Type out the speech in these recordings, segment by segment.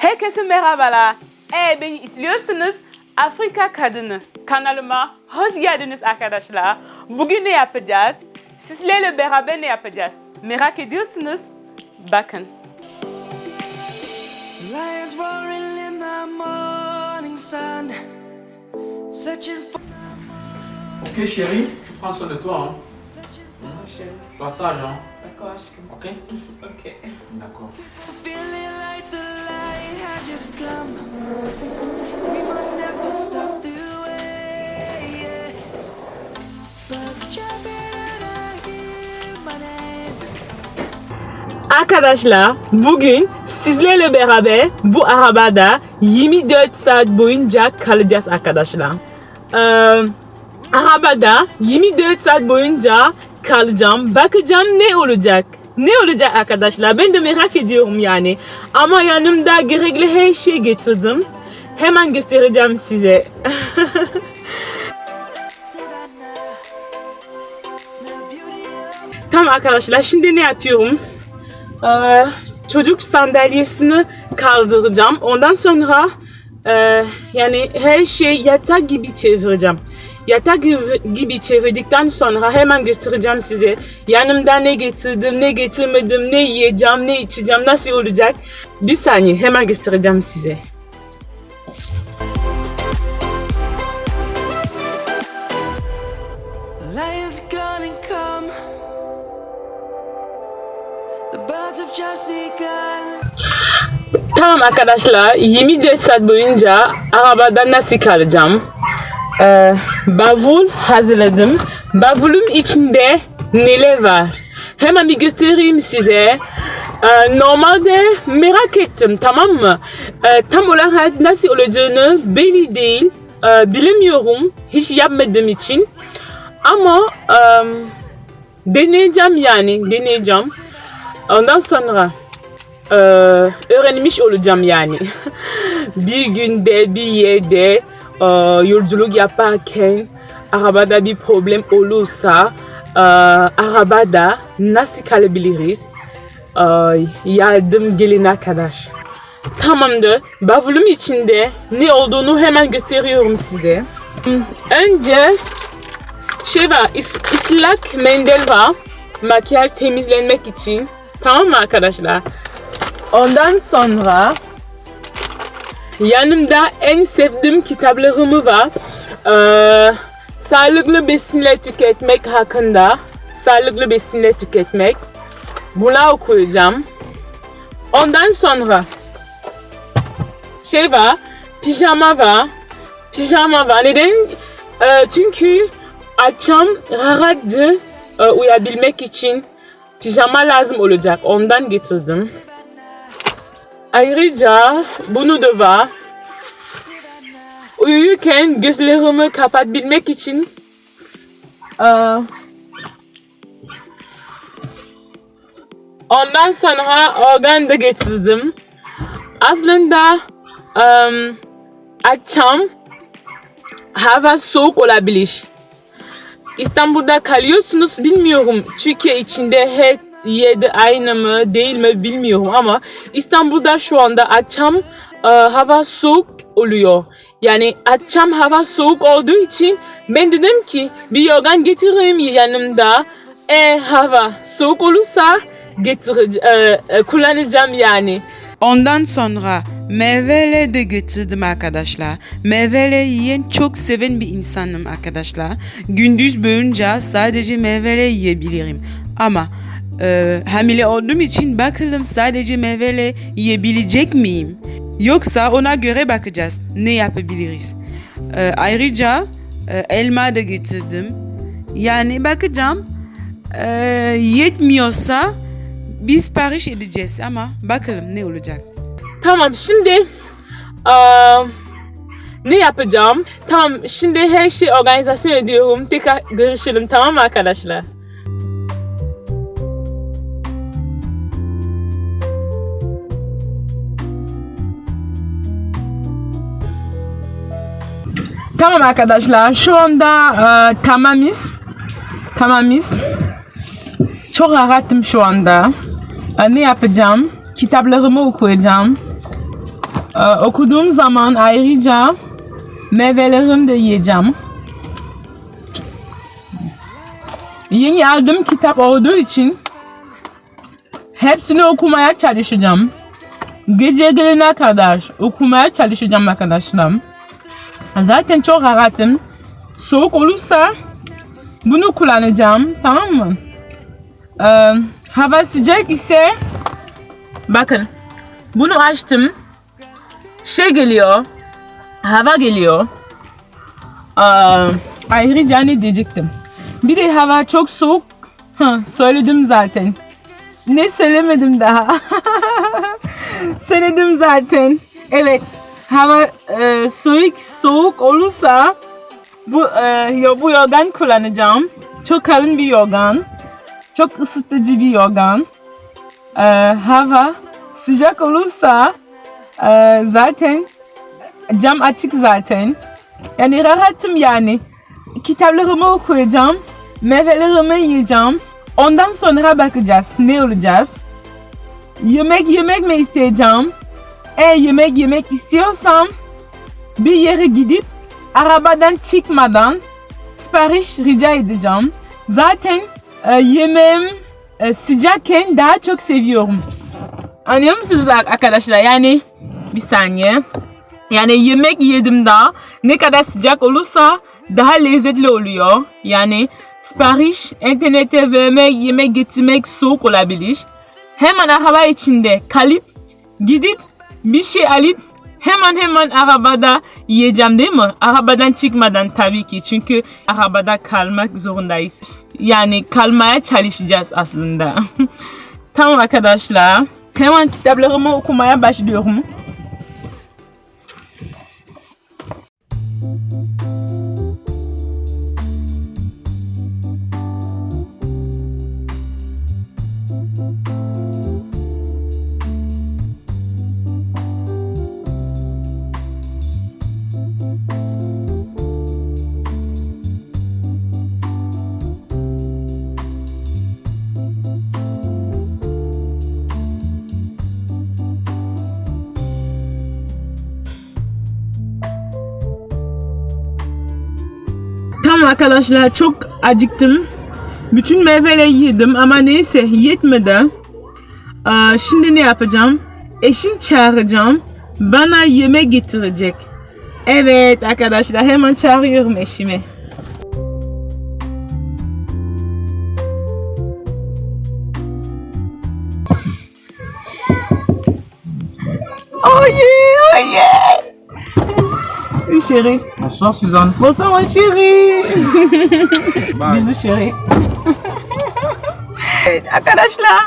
Herkese merhabalar. Eğer beni izliyorsanız Afrika Kadını kanalıma hoş geldiniz arkadaşlar. Bugün ne yapacağız? Sizlerle beraber ne yapacağız? Merak ediyorsunuz? Bakın. Lions roaring in the morning sun, searching for, Ok chérie, prends soin de toi. Hein. Hum, Sois sage, hein. D'accord aşkım. Ok Okay. D'accord. feeling like the just come. We must never stop the way. Yeah. Birds chirping and I hear my name. Arkadaşlar bugün sizlerle beraber bu arabada 24 saat boyunca kalacağız arkadaşlar. Ee, arabada 24 saat boyunca kalacağım. Bakacağım ne olacak. Ne olacak arkadaşlar ben de merak ediyorum yani. Ama yanımda gerekli her şeyi getirdim. Hemen göstereceğim size. Tamam arkadaşlar şimdi ne yapıyorum? Ee, çocuk sandalyesini kaldıracağım. Ondan sonra e, yani her şey yatak gibi çevireceğim. Yatak gibi, çevirdikten sonra hemen göstereceğim size. Yanımda ne getirdim, ne getirmedim, ne yiyeceğim, ne içeceğim, nasıl olacak. Bir saniye hemen göstereceğim size. lions gonna come. The birds have just begun. Tamam arkadaşlar 24 saat boyunca arabada nasıl kalacağım? Ee, bavul hazırladım. Bavulum içinde neler var? Hemen bir göstereyim size. Ee, normalde merak ettim tamam mı? Ee, tam olarak nasıl olacağını belli değil. Ee, bilemiyorum. Hiç yapmadığım için. Ama em, deneyeceğim yani deneyeceğim. Ondan sonra e, öğrenmiş olacağım yani. bir günde bir yerde e, yolculuk yaparken arabada bir problem olursa e, arabada nasıl kalabiliriz? E, yardım gelene kadar. Tamamdır. Bavulum içinde ne olduğunu hemen gösteriyorum size. Önce şey var, is- ıslak mendil var. Makyaj temizlenmek için. Tamam mı arkadaşlar? Ondan sonra yanımda en sevdiğim kitaplarımı var. Ee, sağlıklı besinler tüketmek hakkında. Sağlıklı besinler tüketmek. Bunu okuyacağım. Ondan sonra şey var, pijama var. Pijama var. Neden? Ee, çünkü akşam rahatça e, uyuyabilmek için pijama lazım olacak. Ondan getirdim. Ayrıca bunu da var. Uyurken gözlerimi kapatabilmek için e, ondan sonra organ da getirdim. Aslında e, akşam hava soğuk olabilir. İstanbul'da kalıyorsunuz bilmiyorum. Türkiye içinde her yerde aynı mı değil mi bilmiyorum ama İstanbul'da şu anda akşam e, hava soğuk oluyor. Yani akşam hava soğuk olduğu için ben dedim ki bir yorgan getireyim yanımda. Eğer hava soğuk olursa getireceğim, e, e, kullanacağım yani. Ondan sonra meyveyle de getirdim arkadaşlar. Meyveyle yiyen çok seven bir insanım arkadaşlar. Gündüz boyunca sadece meyveyle yiyebilirim. Ama e, hamile olduğum için bakalım sadece meyveyle yiyebilecek miyim? Yoksa ona göre bakacağız. Ne yapabiliriz? E, ayrıca e, elma da getirdim. Yani bakacağım. E, yetmiyorsa biz sipariş edeceğiz ama bakalım ne olacak. Tamam şimdi eee, ne yapacağım? Tamam şimdi her şey organizasyon ediyorum. Tekrar görüşelim tamam mı arkadaşlar? Tamam arkadaşlar şu anda eee, tamamız. Tamamız. Çok rahatım şu anda. Eee, ne yapacağım? Kitaplarımı okuyacağım. Ee, okuduğum zaman ayrıca meyvelerimi de yiyeceğim. Yeni aldığım kitap olduğu için hepsini okumaya çalışacağım. Gece gelene kadar okumaya çalışacağım arkadaşlar. Zaten çok rahatım. Soğuk olursa bunu kullanacağım. Tamam mı? Ee, hava sıcak ise bakın bunu açtım. Şey geliyor. Hava geliyor. Ee, ayrıca ne diyecektim? Bir de hava çok soğuk. Ha, söyledim zaten. Ne söylemedim daha. söyledim zaten. Evet. Hava e, soğuk soğuk olursa bu e, bu yorgan kullanacağım. Çok kalın bir yorgan. Çok ısıtıcı bir yorgan. E, hava sıcak olursa e, zaten cam açık zaten. Yani rahatım yani. Kitaplarımı okuyacağım. Meyvelerimi yiyeceğim. Ondan sonra bakacağız ne olacağız. Yemek yemek mi isteyeceğim? Eğer yemek yemek istiyorsam bir yere gidip arabadan çıkmadan sipariş rica edeceğim. Zaten e, yemeğim e, sıcakken daha çok seviyorum. Anlıyor musunuz arkadaşlar? Yani bir saniye. Yani yemek yedim daha ne kadar sıcak olursa daha lezzetli oluyor. Yani sipariş internete vermek, yemek getirmek soğuk olabilir. Hemen araba içinde kalıp gidip bir şey alıp hemen hemen arabada yiyeceğim değil mi? Arabadan çıkmadan tabii ki çünkü arabada kalmak zorundayız. Yani kalmaya çalışacağız aslında. tamam arkadaşlar. Hemen kitaplarımı okumaya başlıyorum. Arkadaşlar çok acıktım. Bütün meyveleri yedim ama neyse yetmedi. Şimdi ne yapacağım? Eşim çağıracağım. Bana yemek getirecek. Evet arkadaşlar hemen çağırıyorum eşimi. Chérie. Bonsoir Suzanne. Bonsoir mon chéri. Bisous chéri. evet arkadaşlar.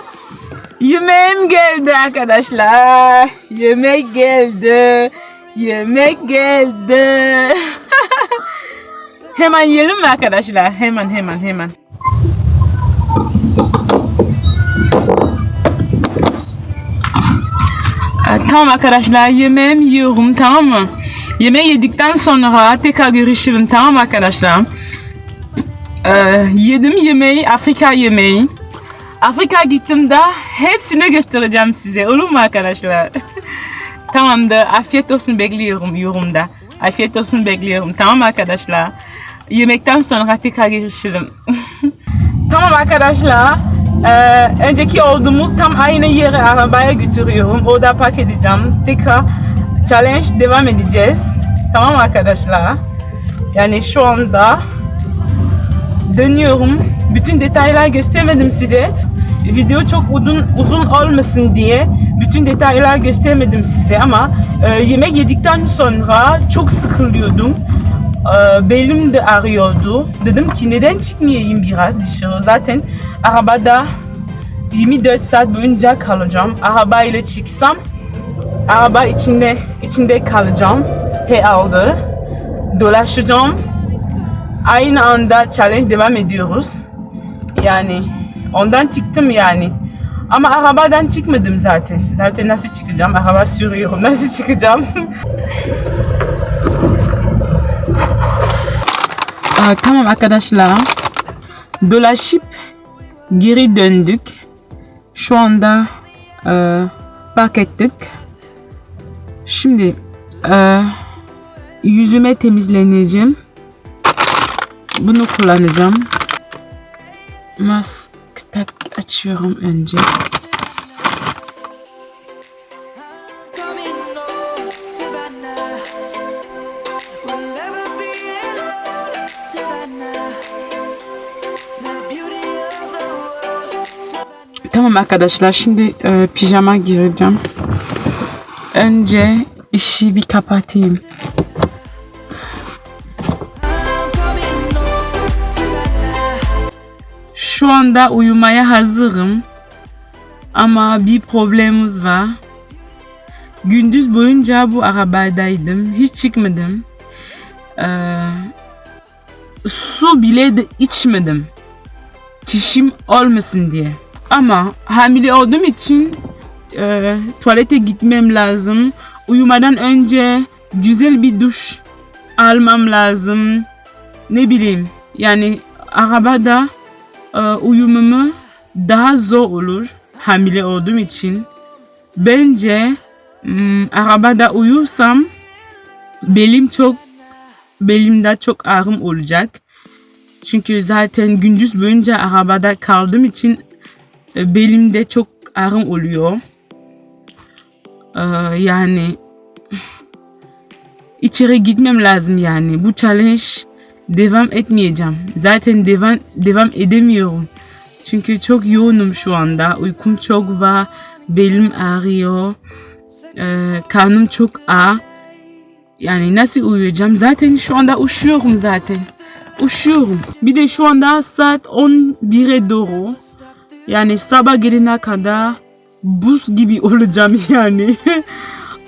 Yemeğim geldi arkadaşlar. Yemek geldi. Yemek geldi. hemen yiyelim mi arkadaşlar? Hemen hemen hemen. Tamam arkadaşlar yemeğimi yiyorum tamam mı? Yemeği yedikten sonra tekrar görüşürüm tamam arkadaşlar? Ee, yedim yemeği Afrika yemeği. Afrika gittiğimde hepsini göstereceğim size olur mu arkadaşlar? Tamamdır afiyet olsun bekliyorum yorumda. Afiyet olsun bekliyorum tamam arkadaşlar? Yemekten sonra tekrar görüşürüm. Tamam arkadaşlar. Ee, önceki olduğumuz tam aynı yere arabaya götürüyorum. Orada park edeceğim. Tekrar challenge devam edeceğiz. Tamam arkadaşlar. Yani şu anda dönüyorum. Bütün detaylar göstermedim size. Video çok uzun uzun olmasın diye bütün detaylar göstermedim size ama e, yemek yedikten sonra çok sıkılıyordum. E, belim de ağrıyordu. Dedim ki neden çıkmayayım biraz dışarı. Zaten arabada 24 saat boyunca kalacağım. Arabayla çıksam araba içinde içinde kalacağım. Herhalde dolaşacağım. Aynı anda challenge devam ediyoruz. Yani ondan çıktım yani. Ama arabadan çıkmadım zaten. Zaten nasıl çıkacağım? Araba sürüyorum. Nasıl çıkacağım? Aa, tamam arkadaşlar. Dolaşıp geri döndük. Şu anda e, park ettik. Şimdi e, yüzüme temizleneceğim. Bunu kullanacağım. Mask tak açıyorum önce. Tamam arkadaşlar şimdi e, pijama gireceğim. Önce işi bir kapatayım. Şu anda uyumaya hazırım. Ama bir problemimiz var. Gündüz boyunca bu arabadaydım. Hiç çıkmadım. Ee, su bile de içmedim. Çişim olmasın diye. Ama hamile olduğum için e, tuvalete gitmem lazım. Uyumadan önce güzel bir duş almam lazım. Ne bileyim yani arabada e, uyumumu daha zor olur hamile olduğum için. Bence hmm, arabada uyursam belim çok belimde çok ağrım olacak. Çünkü zaten gündüz boyunca arabada kaldığım için e, belimde çok ağrım oluyor. E, yani içeri gitmem lazım yani. Bu challenge devam etmeyeceğim. Zaten devam devam edemiyorum. Çünkü çok yoğunum şu anda. Uykum çok var. Belim ağrıyor. Ee, karnım çok ağır. Yani nasıl uyuyacağım? Zaten şu anda üşüyorum zaten. Üşüyorum. Bir de şu anda saat 11'e doğru. Yani sabah gelene kadar buz gibi olacağım yani.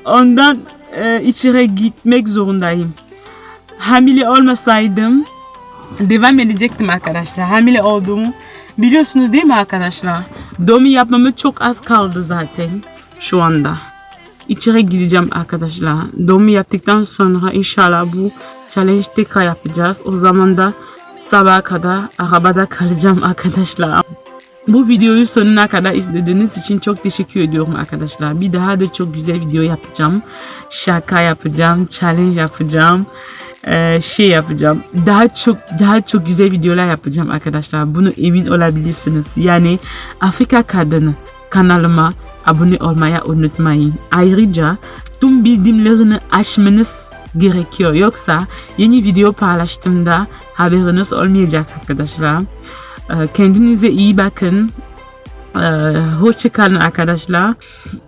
Ondan e, içeri gitmek zorundayım hamile olmasaydım devam edecektim arkadaşlar. Hamile olduğumu biliyorsunuz değil mi arkadaşlar? Doğum yapmamı çok az kaldı zaten şu anda. İçeri gideceğim arkadaşlar. Doğum yaptıktan sonra inşallah bu challenge tekrar yapacağız. O zaman da sabaha kadar arabada kalacağım arkadaşlar. Bu videoyu sonuna kadar izlediğiniz için çok teşekkür ediyorum arkadaşlar. Bir daha da çok güzel video yapacağım. Şaka yapacağım, challenge yapacağım e, şey yapacağım. Daha çok daha çok güzel videolar yapacağım arkadaşlar. Bunu emin olabilirsiniz. Yani Afrika Kadını kanalıma abone olmayı unutmayın. Ayrıca tüm bildirimlerini açmanız gerekiyor. Yoksa yeni video paylaştığımda haberiniz olmayacak arkadaşlar. E, Kendinize iyi bakın. Ee, hoşçakalın arkadaşlar.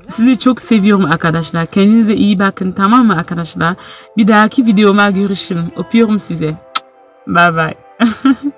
Sizi çok seviyorum arkadaşlar. Kendinize iyi bakın tamam mı arkadaşlar? Bir dahaki videoma görüşürüz. Öpüyorum sizi. Bye bye.